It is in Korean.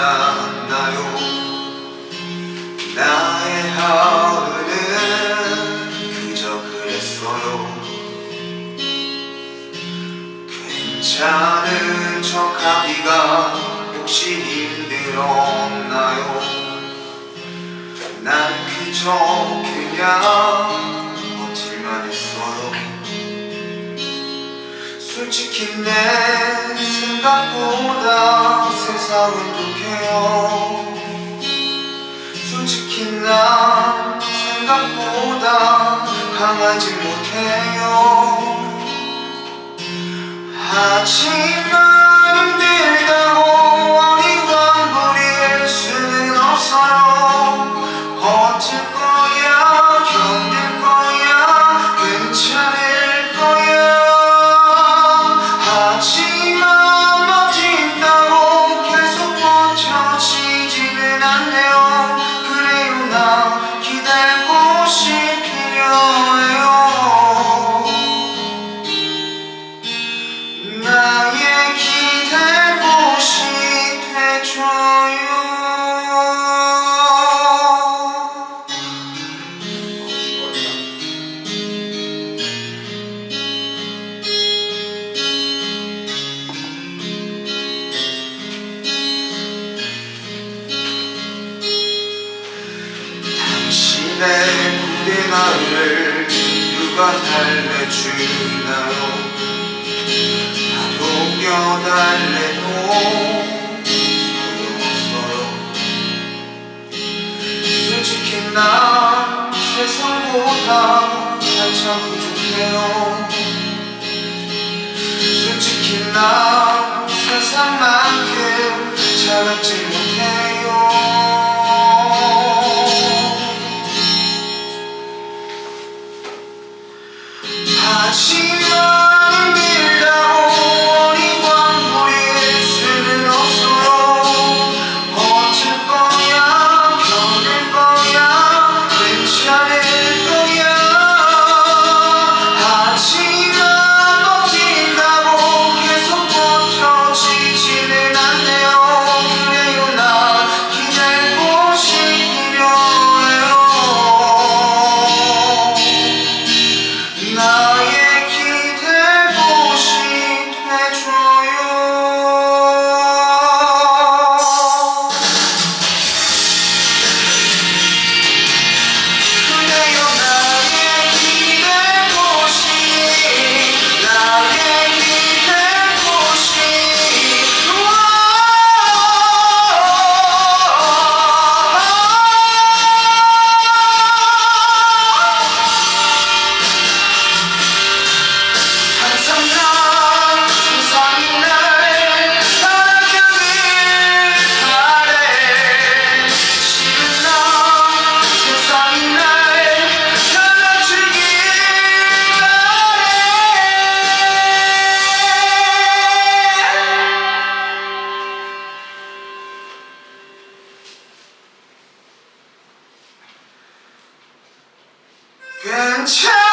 않았나요? 나의 하루는 그저 그랬어요. 괜찮은 척하기가 혹시 힘들었나요? 난 그저 그냥 버틸만 했어요 솔직히 내 생각보다 세상은 독해요. 솔직히 난 생각보다 강하지 못해요. 하지만 힘들다 당신의 무대나를 누가 달래주나요 녹여달래도 소용없어요. 솔직히 난 세상보다 한참 부족해요 하 괜찮